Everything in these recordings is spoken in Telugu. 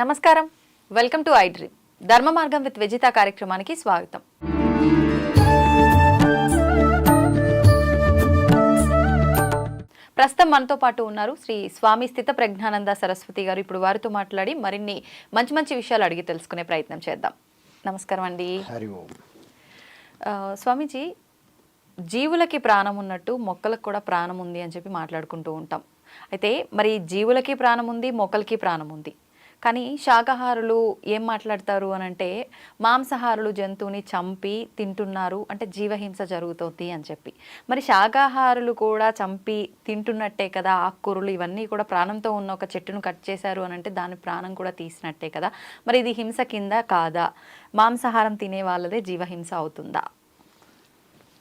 నమస్కారం. Welcome to I dream. ధర్మ మార్గం విత్ విజిత కార్యక్రమానికి స్వాగతం. ప్రస్తుతం మనతో పాటు ఉన్నారు శ్రీ స్వామి స్థిత ప్రజ్ఞానంద సరస్వతి గారు. ఇప్పుడు వారితో మాట్లాడి మరిన్ని మంచి మంచి విషయాలు అడిగి తెలుసుకునే ప్రయత్నం చేద్దాం. నమస్కారం అండి. స్వామీజీ జీవులకి ప్రాణం ఉన్నట్టు మొక్కలకు కూడా ప్రాణం ఉంది అని చెప్పి మాట్లాడుకుంటూ ఉంటాం. అయితే మరి జీవులకి ప్రాణం ఉంది మొక్కలకి ప్రాణం ఉంది. కానీ శాకాహారులు ఏం మాట్లాడతారు అని అంటే మాంసాహారులు జంతువుని చంపి తింటున్నారు అంటే జీవహింస జరుగుతుంది అని చెప్పి. మరి శాకాహారులు కూడా చంపి తింటున్నట్టే కదా ఆకుకూరలు ఇవన్నీ కూడా ప్రాణంతో ఉన్న ఒక చెట్టును కట్ చేశారు అని అంటే దాని ప్రాణం కూడా తీసినట్టే కదా. మరి ఇది హింస కింద కాదా? మాంసాహారం తినే వాళ్ళదే జీవహింస అవుతుందా?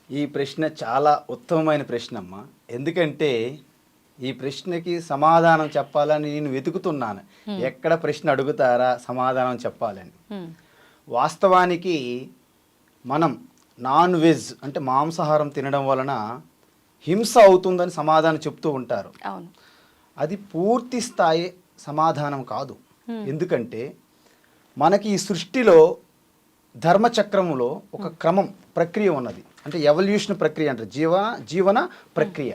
ఈ ప్రశ్న చాలా ఉత్తమమైన ప్రశ్న అమ్మ ఎందుకంటే ఈ ప్రశ్నకి సమాధానం చెప్పాలని నేను వెతుకుతున్నాను. ఎక్కడ ప్రశ్న అడుగుతారా సమాధానం చెప్పాలని. వాస్తవానికి మనం నాన్ వెజ్ అంటే మాంసాహారం తినడం వలన హింస అవుతుందని సమాధానం చెప్తూ ఉంటారు. అది పూర్తి స్థాయి సమాధానం కాదు. ఎందుకంటే మనకి ఈ సృష్టిలో ధర్మచక్రములో ఒక క్రమం ప్రక్రియ ఉన్నది. అంటే ఎవల్యూషన్ ప్రక్రియ అంటారు. జీవ జీవన ప్రక్రియ.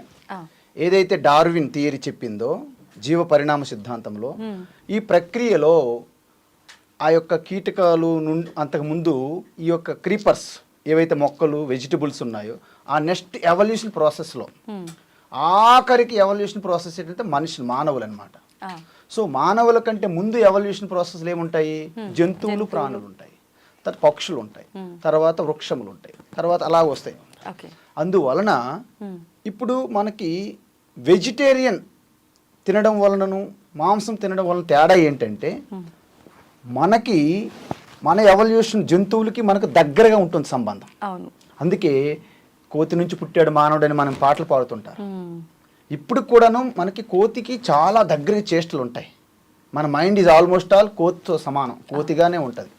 ఏదైతే డార్విన్ థియరీ చెప్పిందో జీవ పరిణామ సిద్ధాంతంలో ఈ ప్రక్రియలో ఆ యొక్క కీటకాలు నుండి అంతకుముందు ఈ యొక్క క్రీపర్స్ ఏవైతే మొక్కలు వెజిటబుల్స్ ఉన్నాయో ఆ నెక్స్ట్ ఎవల్యూషన్ ప్రాసెస్లో హ్మ్. ఆఖరికి ఎవల్యూషన్ ప్రాసెస్ ఏంటంటే మనుషులు మానవులు అనమాట. సో మానవుల కంటే ముందు ఎవల్యూషన్ ప్రాసెస్లు ఏముంటాయి? జంతువులు ప్రాణులు ఉంటాయి తర్వాత పక్షులు ఉంటాయి తర్వాత వృక్షములు ఉంటాయి తర్వాత అలా వస్తాయి. అందువలన. ఇప్పుడు మనకి వెజిటేరియన్ తినడం వలనను మాంసం తినడం వలన తేడా ఏంటంటే మనకి మన ఎవల్యూషన్ జంతువులకి మనకు దగ్గరగా ఉంటుంది సంబంధం. అవును. అందుకే కోతి నుంచి పుట్టాడు మానవుడని మనం పాటలు పాడుతుంటారు. ఇప్పుడు కూడాను మనకి కోతికి చాలా దగ్గర చేష్టలు ఉంటాయి. మన మైండ్ ఈజ్ ఆల్మోస్ట్ ఆల్ కోతితో సమానం కోతిగానే ఉంటుంది.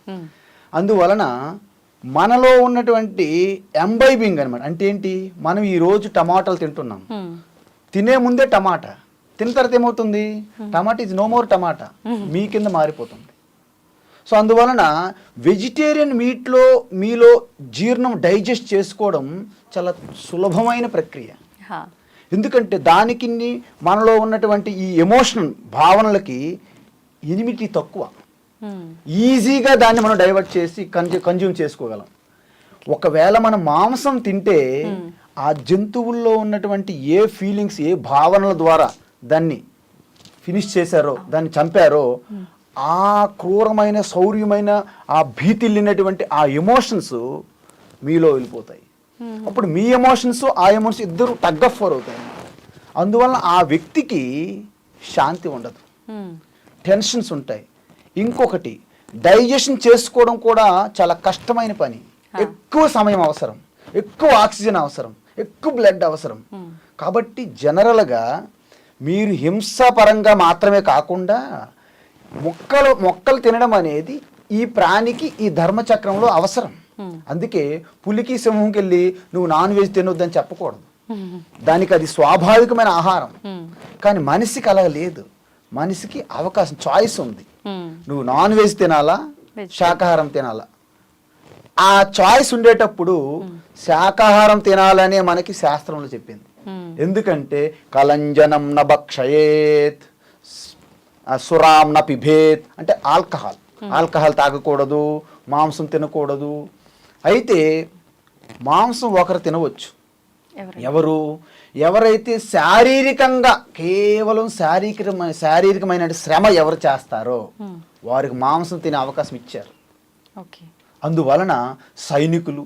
అందువలన మనలో ఉన్నటువంటి ఎంబైబింగ్ అనమాట అంటే ఏంటి? మనం ఈ రోజు టమాటాలు తింటున్నాం. తినే ముందే టమాటా. తిన్న తర్వాత ఏమవుతుంది? Tomato is no more tomato. మీ కింద మారిపోతుంది. సో అందువలన వెజిటేరియన్ మీట్లో మీలో జీర్ణం డైజెస్ట్ చేసుకోవడం చాలా సులభమైన ప్రక్రియ. ఎందుకంటే దానికి మనలో ఉన్నటువంటి ఈ ఎమోషనల్ భావనలకి ఎనిమిటీ తక్కువ. ఈజీగా దాన్ని మనం డైవర్ట్ చేసి కన్జ్యూ కన్జ్యూమ్ చేసుకోగలం. ఒకవేళ మనం మాంసం తింటే ఆ జంతువుల్లో ఉన్నటువంటి ఏ ఫీలింగ్స్ ఏ భావనల ద్వారా దాన్ని ఫినిష్ చేశారో దాన్ని చంపారో ఆ క్రూరమైన శౌర్యమైన ఆ భీతిల్లినటువంటి ఆ ఎమోషన్స్ మీలో వెళ్ళిపోతాయి. అప్పుడు మీ ఎమోషన్స్ ఆ ఎమోషన్స్ ఇద్దరు టగ్ ఆఫ్ ఫోర్ అవుతాయి. అందువలన ఆ వ్యక్తికి శాంతి ఉండదు. టెన్షన్స్ ఉంటాయి. ఇంకొకటి డైజెషన్ చేసుకోవడం కూడా చాలా కష్టమైన పని. ఎక్కువ సమయం అవసరం. ఎక్కువ ఆక్సిజన్ అవసరం. ఎక్కువ బ్లడ్ అవసరం కాబట్టి జనరల్గా మీరు హింసాపరంగా మాత్రమే కాకుండా మొక్కలు మొక్కలు తినడం అనేది ఈ ప్రాణికి ఈ ధర్మచక్రంలో అవసరం అందుకే పులికి సింహంకి వెళ్ళి నువ్వు నాన్ వెజ్ తినొద్దని చెప్పకూడదు. దానికి అది స్వాభావికమైన ఆహారం. కానీ మనిషికి అలా లేదు మనిషికి అవకాశం చాయిస్ ఉంది హ్మ్. నువ్వు నాన్ వెజ్ తినాలా. శాకాహారం తినాలా ఆ చాయిస్ ఉండేటప్పుడు శాకాహారం తినాలనే మనకి శాస్త్రంలో చెప్పింది. ఎందుకంటే కలంజనం న భక్షయేత్ సురాం న పిభేత్ అంటే ఆల్కహాల్. ఆల్కహాల్ తాగకూడదు మాంసం తినకూడదు. అయితే మాంసం ఒకరు తినవచ్చు. ఎవరు? ఎవరు? ఎవరైతే శారీరకంగా కేవలం శారీరకమైన శారీరకమైన శ్రమ ఎవరు చేస్తారో. వారికి మాంసం తినే అవకాశం ఇచ్చారు. ఓకే. అందువలన సైనికులు.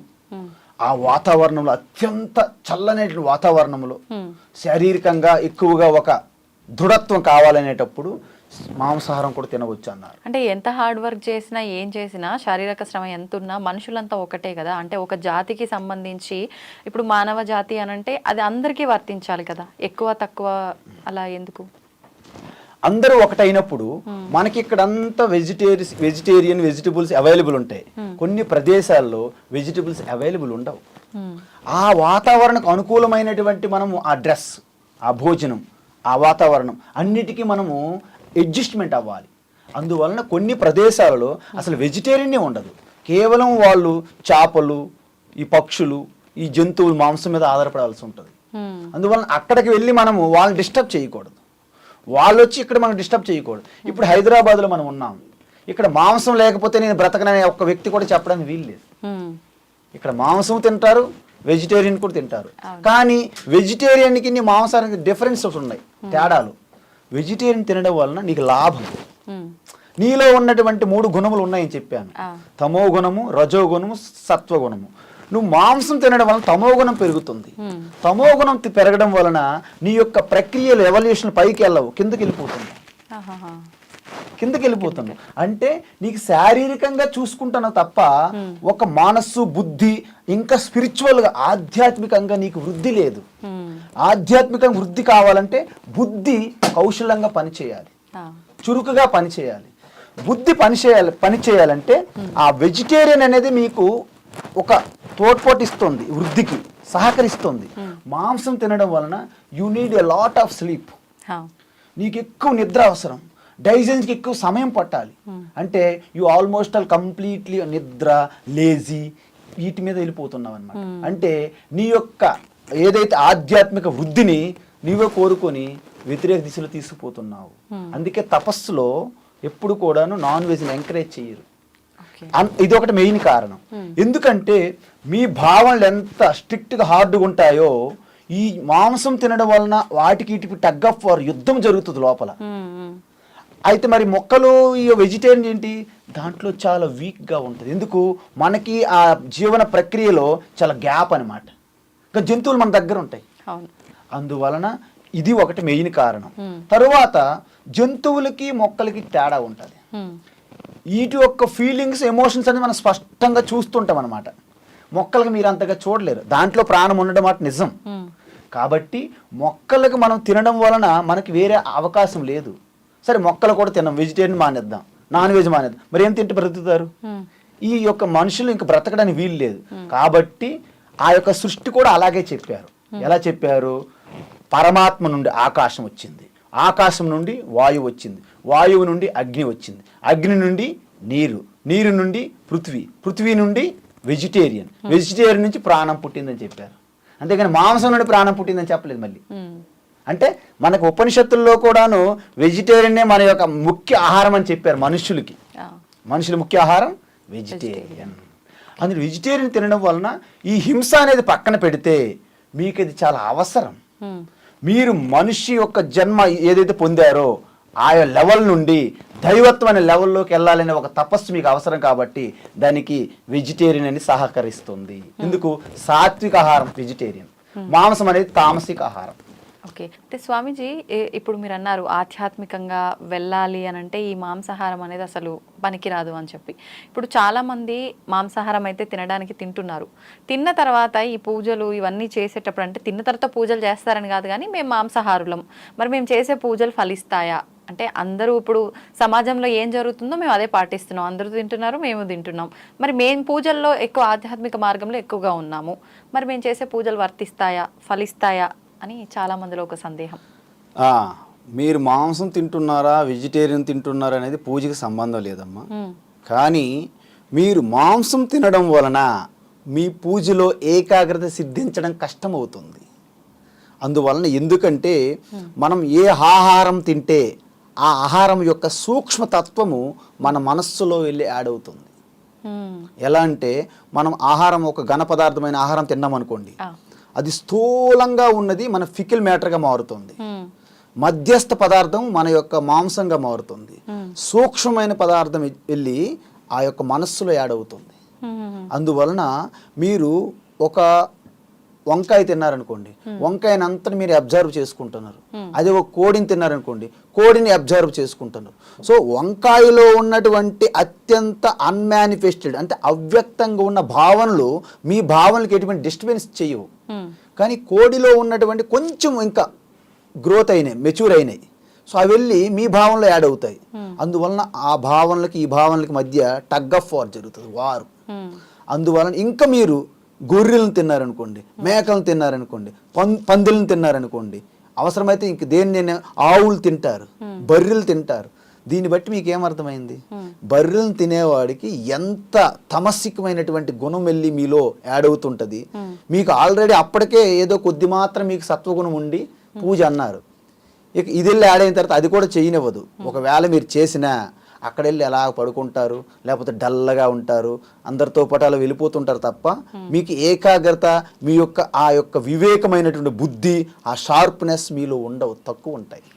ఆ వాతావరణంలో అత్యంత చల్లనే వాతావరణంలో. శారీరకంగా ఎక్కువగా ఒక దృఢత్వం కావాలనేటప్పుడు మాంసాహారం కూడా తినవచ్చు అన్నారు అంటే ఎంత హార్డ్ వర్క్ చేసినా ఏం చేసినా శారీరక శ్రమ ఎంత ఉన్నా మనుషులంతా ఒకటే కదా అంటే ఒక జాతికి సంబంధించి ఇప్పుడు మానవ జాతి అని అంటే అది అందరికీ వర్తించాలి కదా ఎక్కువ తక్కువ అలా ఎందుకు అందరూ ఒకటైనప్పుడు మనకి ఇక్కడంతా వెజిటేరియస్ వెజిటేరియన్ వెజిటబుల్స్ అవైలబుల్ ఉంటాయి. కొన్ని ప్రదేశాల్లో వెజిటబుల్స్ అవైలబుల్ ఉండవు. హ్మ్. ఆ వాతావరణకు అనుకూలమైనటువంటి మనము ఆ డ్రెస్ ఆ భోజనం ఆ వాతావరణం అన్నిటికీ మనము అడ్జస్ట్మెంట్ అవ్వాలి. అందువలన కొన్ని ప్రదేశాలలో అసలు వెజిటేరియనే ఉండదు. కేవలం వాళ్ళు చేపలు ఈ పక్షులు ఈ జంతువులు మాంసం మీద ఆధారపడాల్సి ఉంటుంది. అందువలన అక్కడికి వెళ్ళి మనము వాళ్ళని డిస్టర్బ్ చేయకూడదు. వాళ్ళు వచ్చి ఇక్కడ మనం డిస్టర్బ్ చేయకూడదు. ఇప్పుడు హైదరాబాద్లో మనం ఉన్నాం. ఇక్కడ మాంసం లేకపోతే నేను బ్రతకననే ఒక్క వ్యక్తి కూడా చెప్పడానికి వీలు లేదు. ఇక్కడ మాంసం తింటారు వెజిటేరియన్ కూడా తింటారు. కానీ వెజిటేరియన్కి నీ మాంసానికి డిఫరెన్సెస్ ఉన్నాయి తేడాలు. వెజిటేరియన్ తినడం వలన నీకు లాభం. నీలో ఉన్నటువంటి మూడు గుణములు ఉన్నాయని చెప్పాను. తమో గుణము రజో గుణము సత్వ గుణము నువ్వు మాంసం తినడం వలన తమో గుణం పెరుగుతుంది. హ్మ్. తమో గుణం తి- పెరగడం వలన నీ యొక్క ప్రక్రియలు ఎవల్యూషన్ పైకి వెళ్ళవు. కిందకి వెళ్ళిపోతుంది. కిందకి వెళ్ళిపోతుంది. అంటే నీకు శారీరకంగా చూసుకుంటున్నావు తప్ప ఒక మనస్సు బుద్ధి ఇంకా స్పిరిచువల్గా ఆధ్యాత్మికంగా నీకు వృద్ధి లేదు. ఆధ్యాత్మికంగా వృద్ధి కావాలంటే బుద్ధి కౌశలంగా పనిచేయాలి. చురుకుగా పనిచేయాలి. బుద్ధి పని చేయాలి పని చేయాలంటే ఆ వెజిటేరియన్ అనేది మీకు ఒక తోడ్పాటు ఇస్తుంది వృద్ధికి సహకరిస్తుంది. మాంసం తినడం వలన you need a lot of sleep. నీకు ఎక్కువ నిద్ర అవసరం. డైజెన్స్కి ఎక్కువ సమయం పట్టాలి. అంటే యు ఆల్మోస్ట్ ఆల్ కంప్లీట్లీ నిద్ర లేజీ వీటి మీద వెళ్ళిపోతున్నావు అనమాట అంటే నీ యొక్క ఏదైతే ఆధ్యాత్మిక వృద్ధిని నీవే కోరుకొని వ్యతిరేక దిశలో తీసుకుపోతున్నావు. అందుకే తపస్సులో ఎప్పుడు కూడాను నాన్ వెజ్ని ఎంకరేజ్ చేయరు ఇది ఒకటి మెయిన్ కారణం. ఎందుకంటే మీ భావనలు ఎంత స్ట్రిక్ట్గా హార్డ్గా ఉంటాయో ఈ మాంసం తినడం వలన వాటికి ఇటుకి టగ్ ఆఫ్ వార్ యుద్ధం జరుగుతుంది లోపల. అయితే మరి మొక్కలు ఈ వెజిటేరియన్ ఏంటి? దాంట్లో చాలా వీక్గా ఉంటుంది. ఎందుకు? మనకి ఆ జీవన ప్రక్రియలో చాలా గ్యాప్ అనమాట ఇంకా జంతువులు మన దగ్గర ఉంటాయి. అందువలన ఇది ఒకటి మెయిన్ కారణం. తరువాత జంతువులకి మొక్కలకి తేడా ఉంటుంది. వీటి యొక్క ఫీలింగ్స్ ఎమోషన్స్ అనేది మనం స్పష్టంగా చూస్తుంటాం అనమాట మొక్కలకు మీరు అంతగా చూడలేరు. దాంట్లో ప్రాణం ఉండడం మాట నిజం. కాబట్టి మొక్కలకు మనం తినడం వలన మనకి వేరే అవకాశం లేదు. సరే మొక్కలు కూడా తినం వెజిటేరియన్ మానేద్దాం. నాన్ వెజ్ మానేద్దాం. మరి ఏం తింటే బ్రతుకుతారు. ఈ యొక్క మనుషులు ఇంక బ్రతకడానికి వీలు లేదు. కాబట్టి ఆ యొక్క సృష్టి కూడా అలాగే చెప్పారు. ఎలా చెప్పారు? పరమాత్మ నుండి ఆకాశం వచ్చింది. ఆకాశం నుండి వాయువు వచ్చింది. వాయువు నుండి అగ్ని వచ్చింది. అగ్ని నుండి నీరు నీరు నుండి పృథ్వీ పృథ్వీ నుండి వెజిటేరియన్. వెజిటేరియన్ నుంచి ప్రాణం పుట్టిందని చెప్పారు. అంతేగాని మాంసం నుండి ప్రాణం పుట్టిందని చెప్పలేదు మళ్ళీ. హ్మ్. అంటే మనకు ఉపనిషత్తుల్లో కూడాను వెజిటేరియనే మన యొక్క ముఖ్య ఆహారం అని చెప్పారు మనుషులకి. మనుషుల ముఖ్య ఆహారం వెజిటేరియన్. అందులో వెజిటేరియన్ తినడం వలన ఈ హింస అనేది పక్కన పెడితే మీకు ఇది చాలా అవసరం. హ్మ్. మీరు మనిషి యొక్క జన్మ ఏదైతే పొందారో ఆయా లెవెల్ నుండి దైవత్వం అనే లెవెల్లోకి వెళ్ళాలనే ఒక తపస్సు మీకు అవసరం కాబట్టి దానికి వెజిటేరియన్ అని సహకరిస్తుంది. ఎందుకు? సాత్విక ఆహారం వెజిటేరియన్ మాంసం అనేది తామసిక ఆహారం. ఓకే. అంటే స్వామీజీ ఇప్పుడు మీరు అన్నారు ఆధ్యాత్మికంగా వెళ్ళాలి అని అంటే ఈ మాంసాహారం అనేది అసలు పనికిరాదు అని చెప్పి. ఇప్పుడు చాలామంది మాంసాహారం అయితే తినడానికి తింటున్నారు. తిన్న తర్వాత ఈ పూజలు ఇవన్నీ చేసేటప్పుడు అంటే తిన్న తర్వాత పూజలు చేస్తారని కాదు కానీ మేము మాంసాహారులం. మరి మేము చేసే పూజలు ఫలిస్తాయా? అంటే అందరూ ఇప్పుడు సమాజంలో ఏం జరుగుతుందో మేము అదే పాటిస్తున్నాం. అందరూ తింటున్నారు మేము తింటున్నాం. మరి మేము పూజల్లో ఎక్కువ ఆధ్యాత్మిక మార్గంలో ఎక్కువగా ఉన్నాము. మరి మేము చేసే పూజలు వర్తిస్తాయా ఫలిస్తాయా అని చాలా మందిలో ఒక సందేహం. మీరు మాంసం తింటున్నారా వెజిటేరియన్ తింటున్నారా అనేది పూజకి సంబంధం లేదమ్మా. మ్మ్. కానీ మీరు మాంసం తినడం వలన మీ పూజలో ఏకాగ్రత సిద్ధించడం కష్టమవుతుంది. అందువలన ఎందుకంటే మనం ఏ ఆహారం తింటే ఆ ఆహారం యొక్క సూక్ష్మతత్వము మన మనస్సులో వెళ్ళి యాడ్ అవుతుంది. ఎలా అంటే మనం ఆహారం ఒక ఘన పదార్థమైన ఆహారం తిన్నాం అనుకోండి. అది స్థూలంగా ఉన్నది మన ఫికిల్ మ్యాటర్గా మారుతుంది. మధ్యస్థ పదార్థం మన యొక్క మాంసంగా మారుతుంది సూక్ష్మమైన పదార్థం వెళ్ళి ఆ యొక్క మనస్సులో యాడ్ అవుతుంది. అందువలన మీరు ఒక వంకాయ తిన్నారనుకోండి వంకాయని అంతా మీరు అబ్జర్వ్ చేసుకుంటున్నారు. అదే ఒక కోడిని తిన్నారనుకోండి కోడిని అబ్జర్వ్ చేసుకుంటున్నారు. సో వంకాయలో ఉన్నటువంటి అత్యంత అన్మానిఫెస్టెడ్ అంటే అవ్యక్తంగా ఉన్న భావనలు మీ భావనలకు ఎటువంటి డిస్టర్బెన్స్ చేయవు. కానీ కోడిలో ఉన్నటువంటి కొంచెం ఇంకా గ్రోత్ అయినాయి మెచ్యూర్ అయినాయి. సో అవి వెళ్ళి మీ భావనలో యాడ్ అవుతాయి. అందువలన ఆ భావనలకి ఈ భావనలకి మధ్య టగ్ ఆఫ్ వార్ జరుగుతుంది వారు. మ్మ్. అందువలన ఇంకా మీరు గొర్రెలను తిన్నారనుకోండి మేకలను తిన్నారనుకోండి పం పందులను తిన్నారనుకోండి అవసరమైతే ఇంక దేన్ని ఆవులు తింటారు బర్రెలు తింటారు. దీన్ని బట్టి మీకు ఏమర్థమైంది బర్రెలను తినేవాడికి ఎంత తమస్సికమైనటువంటి గుణం వెళ్ళి మీలో యాడ్ అవుతుంటది? మీకు ఆల్రెడీ అప్పటికే ఏదో కొద్ది మాత్రం మీకు సత్వగుణం ఉండి పూజ అన్నారు. ఇక ఇది యాడ్ అయిన తర్వాత అది కూడా చేయనివ్వదు. ఒకవేళ మీరు చేసినా అక్కడ వెళ్ళి ఎలా పడుకుంటారు? లేకపోతే డల్లగా ఉంటారు? అందరితో పాటు అలా వెళ్ళిపోతుంటారు తప్ప మీకు ఏకాగ్రత మీ యొక్క ఆ యొక్క వివేకమైనటువంటి బుద్ధి ఆ షార్ప్నెస్ మీలో ఉండవు తక్కువ ఉంటాయి.